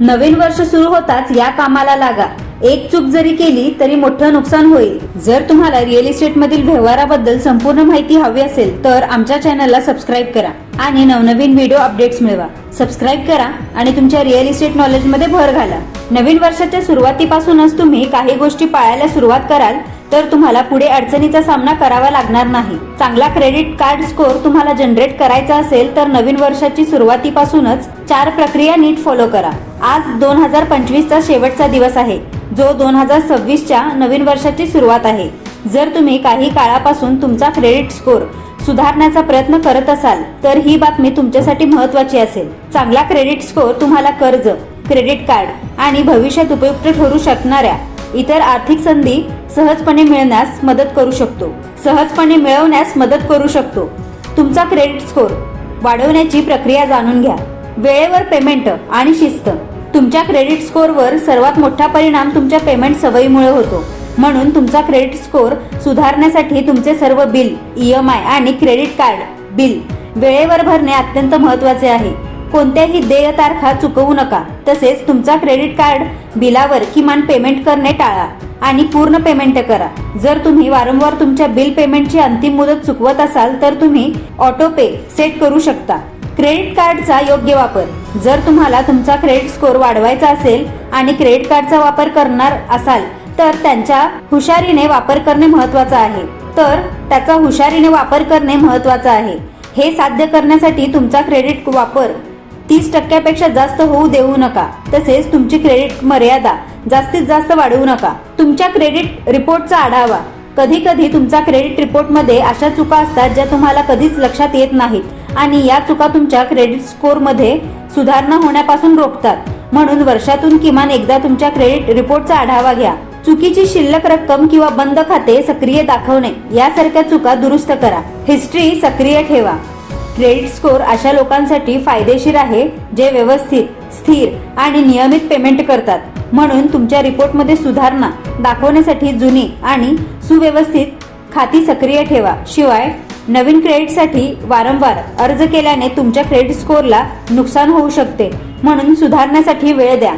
नवीन वर्ष सुरू होताच या कामाला लागा. एक चूक जरी केली तरी मोठं नुकसान होईल. जर तुम्हाला रिअल इस्टेट मधील व्यवहाराबद्दल संपूर्ण माहिती हवी असेल तर आमच्या चॅनलला सबस्क्राईब करा आणि नवनवीन व्हिडिओ अपडेट्स मिळवा. सबस्क्राईब करा आणि तुमच्या रिअल इस्टेट नॉलेजमध्ये भर घाला. नवीन वर्षाच्या सुरुवातीपासूनच तुम्ही काही गोष्टी पाळायला सुरुवात कराल तर तुम्हाला पुढे अडचणीचा सामना करावा लागणार नाही. चांगला क्रेडिट कार्ड स्कोअर तुम्हाला जनरेट करायचा असेल तर नवीन वर्षाची सुरुवातीपासूनच चार प्रक्रिया नीट फॉलो करा. आज दोन हजार पंचवीस चा शेवटचा दिवस आहे. जो दोन हजार सव्वीसच्या नवीन वर्षाची सुरुवात आहे. जर तुम्ही काही काळापासून तुमचा क्रेडिट स्कोअर सुधारण्याचा प्रयत्न करत असाल तर ही बातमी तुमच्यासाठी महत्वाची असेल. चांगला क्रेडिट स्कोअर तुम्हाला कर्ज क्रेडिट कार्ड आणि भविष्यात उपयुक्त ठरू शकणाऱ्या इतर आर्थिक संधी सहजपणे मिळण्यास मदत करू शकतो. सहजपणे मिळवण्यास मदत करू शकतो. तुमचा क्रेडिट स्कोअर वाढवण्याची प्रक्रिया जाणून घ्या. वेळेवर पेमेंट आणि शिस्त. तुमच्या क्रेडिट स्कोअरवर सर्वात मोठा परिणाम तुमच्या पेमेंट सवयीमुळे होतो. म्हणून तुमचा क्रेडिट स्कोअर सुधारण्यासाठी तुमचे सर्व बिल ई एम आय आणि क्रेडिट कार्ड बिल वेळेवर भरणे अत्यंत महत्त्वाचे आहे. कोणत्याही देय तारखा चुकवू नका. तसेच तुमचा क्रेडिट कार्ड बिलावर किमान पेमेंट करणे टाळा आणि पूर्ण पेमेंट करा. जर तुम्ही वारंवार तुमच्या बिल पेमेंटची अंतिम मुदत चुकवत असाल तर तुम्ही ऑटो पे सेट करू शकता. क्रेडिट कार्डचा योग्य वापर. जर तुम्हाला तुमचा क्रेडिट स्कोअर वाढवायचा असेल आणि क्रेडिट कार्डचा वापर करणार असाल तर त्यांच्या हुशारीने वापर करणे महत्वाचं आहे. तर त्याचा हुशारीने वापर करणे महत्वाचं आहे. हे साध्य करण्यासाठी तुमचा क्रेडिट वापर तीस टक्क्यापेक्षा जास्त होऊ देऊ नका. तसेच तुमची क्रेडिट मर्यादा जास्तीत जास्त वाढवू नका. तुमच्या क्रेडिट रिपोर्टचा आढावा. कधी कधी तुमचा क्रेडिट रिपोर्टमध्ये अशा चुका असतात ज्या तुम्हाला कधीच लक्षात येत नाहीत आणि या चुका तुमच्या क्रेडिट स्कोअरमध्ये सुधारणा होण्यापासून रोखतात. म्हणून वर्षातून किमान एकदा तुमच्या क्रेडिट रिपोर्टचा आढावा घ्या. चुकीची शिल्लक रक्कम किंवा बंद खाते सक्रिय दाखवणे. यासारख्या चुका दुरुस्त करा. हिस्ट्री सक्रिय ठेवा. क्रेडिट स्कोअर अशा लोकांसाठी फायदेशीर आहे जे व्यवस्थित स्थिर आणि नियमित पेमेंट करतात. म्हणून तुमच्या रिपोर्टमध्ये सुधारणा दाखवण्यासाठी जुनी आणि सुव्यवस्थित खाती सक्रिय ठेवा. शिवाय नवीन क्रेडिटसाठी वारंवार अर्ज केल्याने तुमच्या क्रेडिट स्कोअरला नुकसान होऊ शकते. म्हणून सुधारण्यासाठी वेळ द्या.